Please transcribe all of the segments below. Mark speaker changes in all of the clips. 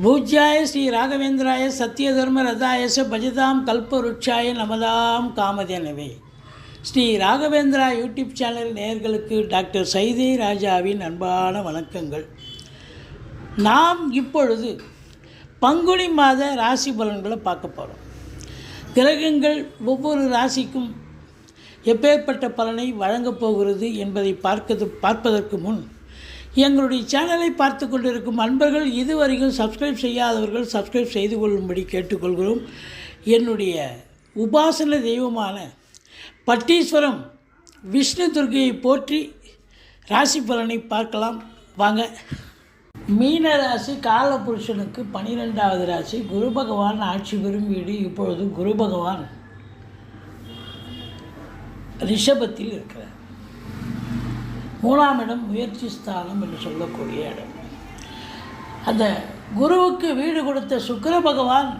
Speaker 1: பூஜ்யாய ஸ்ரீ ராகவேந்திராய சத்யதர்ம ரதாயச பஜதாம் கல்பருட்சாய நமதாம் காமதேனவே. ஸ்ரீ ராகவேந்திரா யூடியூப் சேனல் நேயர்களுக்கு டாக்டர் சைதே ராஜாவின் அன்பான வணக்கங்கள். நாம் இப்பொழுது பங்குனி மாத ராசி பலன்களை பார்க்க போகிறோம் கிரகங்கள் ஒவ்வொரு ராசிக்கும் எப்பேற்பட்ட பலனை வழங்கப் போகிறது என்பதை பார்க்கது பார்ப்பதற்கு முன் எங்களுடைய சேனலை பார்த்து கொண்டிருக்கும் அன்பர்கள் இதுவரைக்கும் சப்ஸ்கிரைப் செய்யாதவர்கள் சப்ஸ்கிரைப் செய்து கொள்ளும்படி கேட்டுக்கொள்கிறோம். என்னுடைய உபாசன தெய்வமான பட்டீஸ்வரம் விஷ்ணு துர்கையை போற்றி ராசி பலனை பார்க்கலாம். வாங்க. மீன ராசி காலபுருஷனுக்கு பனிரெண்டாவது ராசி. குரு பகவான் ஆட்சி பெறும் வீடு இப்பொழுது குரு பகவான் ரிஷபத்தில் இருக்கிறார். மூணாம் இடம் முயற்சி ஸ்தானம் என்று சொல்லக்கூடிய இடம். அந்த குருவுக்கு வீடு கொடுத்த சுக்கர பகவான்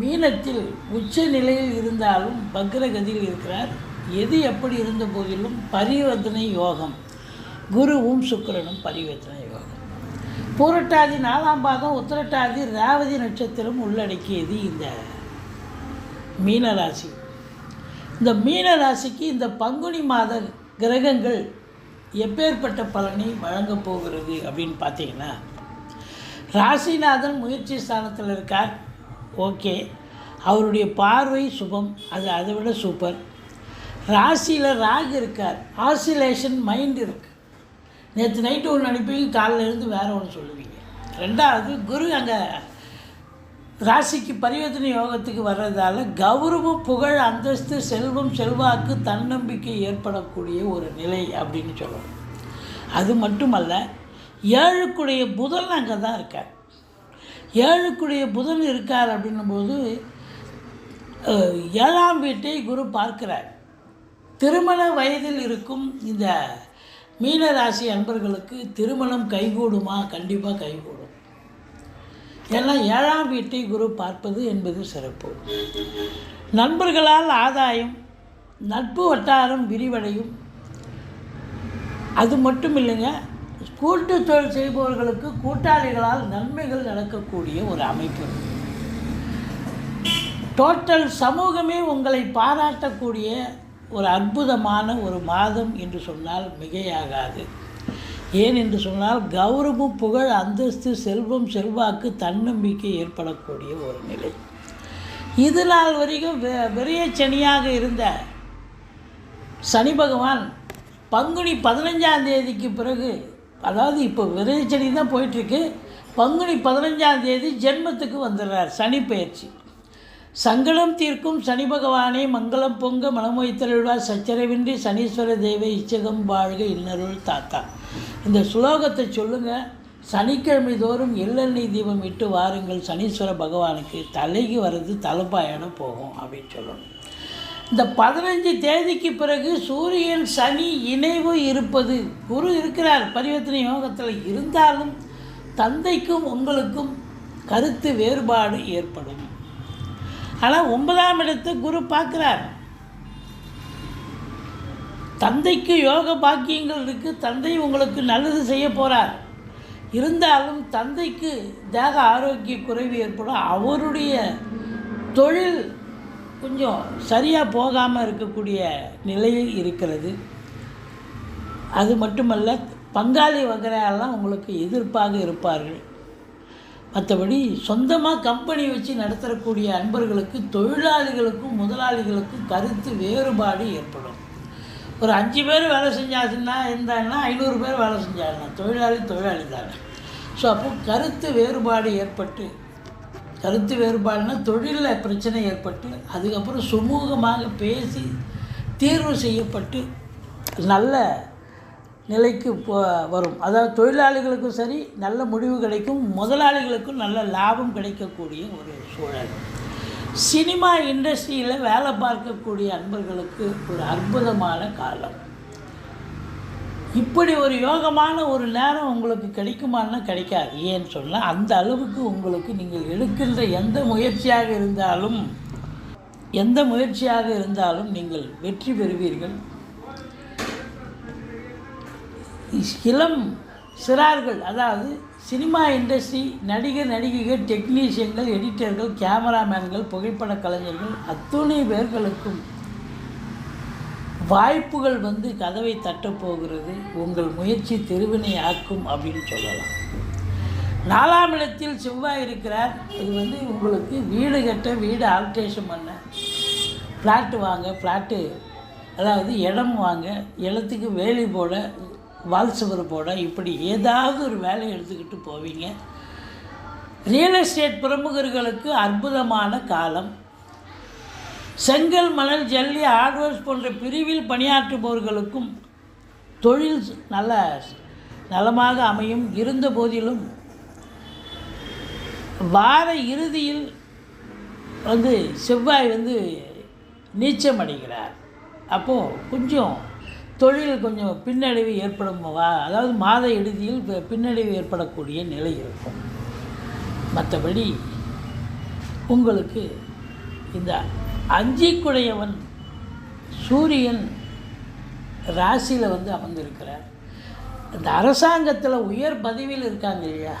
Speaker 1: மீனத்தில் உச்ச நிலையில் இருந்தாலும் பக்ரகதியில் இருக்கிறார். எது எப்படி இருந்த போதிலும் பரிவர்த்தனை யோகம். குருவும் சுக்கிரனும் பரிவர்த்தனை யோகம். பூரட்டாதி நாலாம் பாதம் உத்திரட்டாதி ராவதி நட்சத்திரம் உள்ளடக்கியது இந்த மீனராசி. இந்த மீனராசிக்கு இந்த பங்குனி மாத கிரகங்கள் எப்பேற்பட்ட பலனை வழங்கப் போகிறது அப்படின்னு பார்த்தீங்கன்னா ராசிநாதன் முயற்சி ஸ்தானத்தில் இருக்கார். ஓகே. அவருடைய பார்வை சுபம். அது அதை விட சூப்பர். ராசியில் ராகு இருக்கார். ஆசிலேஷன் மைண்ட் இருக்கு. நேற்று நைட்டு ஒன்று அனுப்பி காலைல இருந்து ஒன்று சொல்லுவீங்க. ரெண்டாவது குரு அங்கே ராசிக்கு பரிவர்த்தனை யோகத்துக்கு வர்றதால கௌரவம் புகழ் அந்தஸ்து செல்வம் செல்வாக்கு தன்னம்பிக்கை ஏற்படக்கூடிய ஒரு நிலை அப்படின்னு சொல்லணும் அது மட்டுமல்ல ஏழுக்குடைய புதன் அங்கே தான் இருக்கார். ஏழுக்குடைய புதன் இருக்கார் அப்படின்னும்போது ஏழாம் வீட்டை குரு பார்க்கிறார். திருமண வயதில் இருக்கும் இந்த மீனராசி அன்பர்களுக்கு திருமணம் கைகூடுமா? கண்டிப்பாக கைகூடும். ஏன்னா ஏழாம் வீட்டை குரு பார்ப்பது என்பது சிறப்பு. நண்பர்களால் ஆதாயம் நட்பு வட்டாரம் விரிவடையும். அது மட்டும் இல்லைங்க கூட்டு தொழில் செய்பவர்களுக்கு கூட்டாளிகளால் நன்மைகள் நடக்கக்கூடிய ஒரு அமைப்பு. டோட்டல் சமூகமே உங்களை பாராட்டக்கூடிய ஒரு அற்புதமான ஒரு மாதம் என்று சொன்னால் மிகையாகாது. ஏன் என்று சொன்னால் கௌரவம் புகழ் அந்தஸ்து செல்வம் செல்வாக்கு தன்னம்பிக்கை ஏற்படக்கூடிய ஒரு நிலை. இது நாள் வரைக்கும் வெ- சனியாக இருந்த சனி பகவான் பங்குனி பதினஞ்சாம் தேதிக்கு பிறகு அதாவது இப்போ விரைச்சனி தான் போயிட்டுருக்கு பங்குனி பதினஞ்சாம் தேதி ஜென்மத்துக்கு வந்துடுறார் சனி பயிற்சி சங்கடம் தீர்க்கும் சனி பகவானே மங்களம் பொங்க மனமொய்த்தருள்வார். சச்சரவின்றி சனீஸ்வர தேவை இச்சகம் வாழ்க இன்னருள் தாத்தா. இந்த சுலோகத்தை சொல்லுங்கள் சனிக்கிழமை தோறும் எள்ளெண்ணெய் தீபம் இட்டு வாருங்கள். சனீஸ்வர பகவானுக்கு தலைக்கு வர்றது தலைப்பாயணம் போகும் அப்படின்னு சொல்லணும். இந்த பதினஞ்சு தேதிக்கு பிறகு சூரியன் சனி இணைவு இருப்பது. குரு இருக்கிறார். பரிவர்த்தனை யோகத்தில் இருந்தாலும் தந்தைக்கும் உங்களுக்கும் கருத்து வேறுபாடு ஏற்படும். ஆனால் ஒன்பதாம் இடத்து குரு பார்க்குறார். தந்தைக்கு யோக பாக்கியங்கள் இருக்குது தந்தை உங்களுக்கு நல்லது செய்ய போகிறார் இருந்தாலும் தந்தைக்கு தேக ஆரோக்கிய குறைவு ஏற்படும். அவருடைய தொழில் கொஞ்சம் சரியாக போகாமல் இருக்கக்கூடிய நிலையில் இருக்கிறது. அது மட்டுமல்ல பங்காளி வகையெல்லாம் உங்களுக்கு எதிர்ப்பாக இருப்பார்கள். மற்றபடி சொந்தமாக கம்பெனி வச்சு நடத்தக்கூடிய அன்பர்களுக்கு தொழிலாளிகளுக்கும் முதலாளிகளுக்கும் கருத்து வேறுபாடு ஏற்படும். ஒரு அஞ்சு பேர் வேலை செஞ்சாச்சுன்னா இருந்தாங்கன்னா ஐநூறு பேர் வேலை செஞ்சாங்கன்னா தொழிலாளி தொழிலாளி தானே. ஸோ அப்போ கருத்து வேறுபாடு ஏற்பட்டு கருத்து வேறுபாடுனா தொழிலில் பிரச்சனை ஏற்பட்டு அதுக்கப்புறம் சுமூகமாக பேசி தீர்வு செய்யப்பட்டு நல்ல நிலைக்கு போ வரும். அதாவது தொழிலாளிகளுக்கும் சரி நல்ல முடிவு கிடைக்கும். முதலாளிகளுக்கும் நல்ல லாபம் கிடைக்கக்கூடிய ஒரு சூழல். சினிமா இண்டஸ்ட்ரியில் வேலை பார்க்கக்கூடிய அன்பர்களுக்கு ஒரு அற்புதமான காலம். இப்படி ஒரு யோகமான ஒரு நேரம் உங்களுக்கு கிடைக்குமான்னா கிடைக்காது. ஏன்னு சொன்னால் அந்த அளவுக்கு உங்களுக்கு நீங்கள் எடுக்கின்ற எந்த முயற்சியாக இருந்தாலும் எந்த முயற்சியாக இருந்தாலும் நீங்கள் வெற்றி பெறுவீர்கள். இளம் சிறார்கள் அதாவது சினிமா இண்டஸ்ட்ரி நடிகர் நடிகைகள் டெக்னீஷியன்கள் எடிட்டர்கள் கேமராமேன்கள் புகைப்பட கலைஞர்கள் அத்துணை பேர்களுக்கும் வாய்ப்புகள் வந்து கதவை தட்டப் போகிறது. உங்கள் முயற்சி திருவினை ஆக்கும் அப்படின்னு சொல்லலாம். நாலாம் இடத்தில் செவ்வாய் இருக்கிறார். இது வந்து உங்களுக்கு வீடு கட்ட வீடு ஆல்ட்ரேஷன் பண்ண ஃப்ளாட்டு வாங்க ஃப்ளாட்டு அதாவது இடம் வாங்க இடத்துக்கு வேலி போட வால் சுவர் போட இப்படி ஏதாவது ஒரு வேலையை எடுத்துக்கிட்டு போவீங்க. ரியல் எஸ்டேட் பிரமுகர்களுக்கு அற்புதமான காலம். செங்கல் மணல் ஜல்லி ஹார்ட்வேர்ஸ் போன்ற பிரிவில் பணியாற்றுபவர்களுக்கும் தொழில் நல்ல நலமாக அமையும். இருந்த போதிலும் வார இறுதியில் வந்து செவ்வாய் வந்து நீச்சம் அடைகிறார். அப்போது கொஞ்சம் தொழில் கொஞ்சம் பின்னடைவு ஏற்படும் வா அதாவது மாத இறுதியில் பின்னடைவு ஏற்படக்கூடிய நிலை இருக்கும். மற்றபடி உங்களுக்கு இந்த அஞ்சிக்குடையவன் சூரியன் ராசியில் வந்து அமர்ந்திருக்கிறார். இந்த அரசாங்கத்தில் உயர் பதவியில் இருக்காங்க இல்லையா?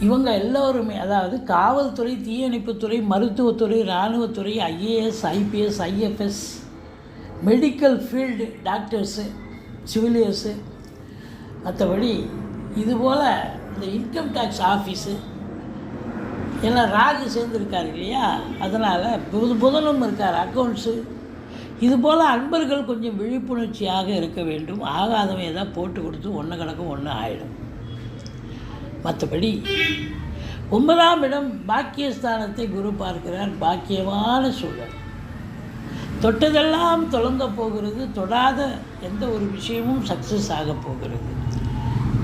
Speaker 1: இவங்க எல்லோருமே அதாவது காவல்துறை தீயணைப்புத்துறை மருத்துவத்துறை இராணுவத்துறை IAS IPS IFS medical field doctors civilians மற்றபடி இதுபோல் இந்த இன்கம் டேக்ஸ் ஆஃபீஸு எல்லாம் ராகு சேர்ந்துருக்கார் இல்லையா? அதனால் புது புதனும் இருக்கார் அக்கௌண்ட்ஸு இதுபோல் அன்பர்கள் கொஞ்சம் விழிப்புணர்ச்சியாக இருக்க வேண்டும். ஆகாதவன் எதாவது போட்டு கொடுத்து ஒன்று கணக்கும் ஒன்று ஆகிடும் மற்றபடி ஒன்பதாம் இடம் பாக்கியஸ்தானத்தை குரு பார்க்கிறார். பாக்கியமான சூழல். தொட்டதெல்லாம் தொடங்க போகிறது தொடாத எந்த ஒரு விஷயமும் சக்ஸஸ் ஆக போகிறது.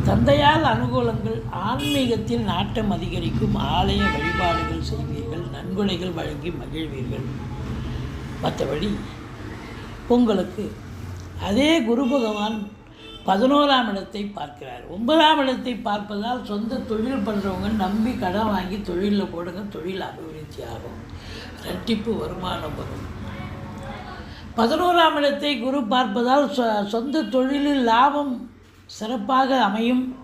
Speaker 1: தந்தையால் அனுகூலங்கள் ஆன்மீகத்தில் நாட்டம் அதிகரிக்கும் ஆலய வழிபாடுகள் செய்வீர்கள் நன்கொடைகள் வழங்கி மகிழ்வீர்கள். மற்றபடி உங்களுக்கு அதே குரு பகவான் பதினோராம் இடத்தை பார்க்கிறார். ஒன்பதாம் இடத்தை பார்ப்பதால் சொந்த தொழில் பண்ணுறவங்க நம்பி கடன் வாங்கி தொழிலில் போடுங்க தொழில் அபிவிருத்தி ஆகும் ரெட்டிப்பு வருமானம் வரும். பதினோராம் இடத்தை குரு பார்ப்பதால் சொ- சொந்த தொழிலில் லாபம் சிறப்பாக அமையும்.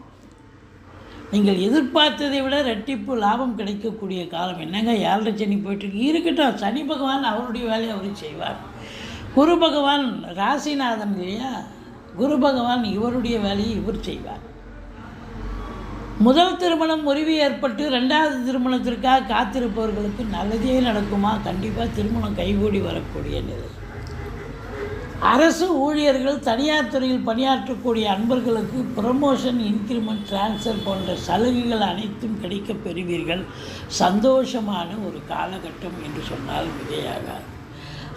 Speaker 1: நீங்கள் எதிர்பார்த்ததை விட ரெட்டிப்பு லாபம் கிடைக்கக்கூடிய காலம் என்னங்க? ஏழரை சனி போயிட்டுருக்கு. இருக்கட்டும் சனி பகவான் அவருடைய வேலையை அவர் செய்வார். குரு பகவான் ராசிநாதன் இல்லையா? குரு பகவான் இவருடைய வேலையை இவர் செய்வார். முதல் திருமணம் முறிவு ஏற்பட்டு ரெண்டாவது திருமணத்திற்காக காத்திருப்பவர்களுக்கு நல்லதே நடக்குமா? கண்டிப்பாக திருமணம் கைகூடி வரக்கூடிய நிலை. அரசு ஊழியர்கள் தனியார் துறையில் பணியாற்றக்கூடிய அன்பர்களுக்கு ப்ரமோஷன் இன்க்ரிமெண்ட் ட்ரான்ஸ்ஃபர் போன்ற சலுகைகள் அனைத்தும் கிடைக்கப் பெறுவீர்கள். சந்தோஷமான ஒரு காலகட்டம் என்று சொன்னால் மிகையாகாது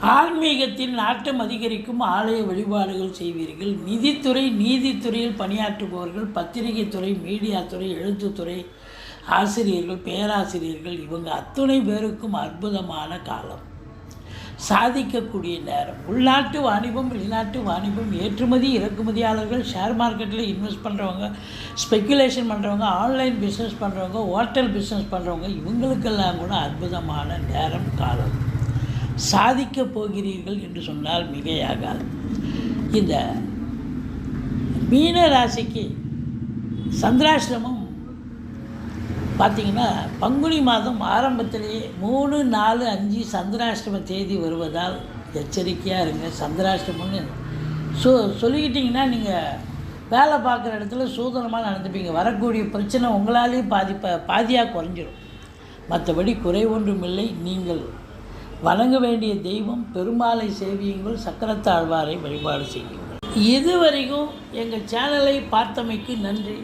Speaker 1: ஆன்மீகத்தில் நாட்டம் அதிகரிக்கும் ஆலய வழிபாடுகள் செய்வீர்கள். நிதித்துறை நீதித்துறையில் பணியாற்றுபவர்கள் பத்திரிகை துறை மீடியா துறை எழுத்துத்துறை ஆசிரியர்கள் பேராசிரியர்கள் இவங்க அத்துணை பேருக்கும் அற்புதமான காலம். சாதிக்கக்கூடிய நேரம். உள்நாட்டு வாணிபம் வெளிநாட்டு வாணிபம் ஏற்றுமதி இறக்குமதியாளர்கள் ஷேர் மார்க்கெட்டில் இன்வெஸ்ட் பண்ணுறவங்க ஸ்பெக்குலேஷன் பண்ணுறவங்க ஆன்லைன் பிஸ்னஸ் பண்ணுறவங்க ஹோட்டல் பிஸ்னஸ் பண்ணுறவங்க இவங்களுக்கெல்லாம் கூட அற்புதமான நேரம் காலம். சாதிக்கப் போகிறீர்கள் என்று சொன்னால் மிகையாகாது. இந்த மீன ராசிக்கு சந்திராசிரமம் பார்த்தீங்கன்னா பங்குனி மாதம் ஆரம்பத்திலேயே மூணு நாலு அஞ்சு சந்திராஷ்டம தேதி வருவதால் எச்சரிக்கையாக இருங்க. சந்திராஷ்டமம்னு சொ சொல்லிக்கிட்டிங்கன்னா நீங்கள் வேலை பார்க்குற இடத்துல சூதனமாக நடந்துப்பீங்க. வரக்கூடிய பிரச்சனை உங்களாலேயே பாதி ப- பாதியாக குறைஞ்சிடும் மற்றபடி குறை ஒன்றுமில்லை. நீங்கள் வணங்க வேண்டிய தெய்வம் பெருமாளை சேவியுங்கள் சக்கரத்தாழ்வாரை வழிபாடு செய்யுங்கள். இதுவரைக்கும் எங்கள் சேனலை பார்த்தமைக்கு நன்றி.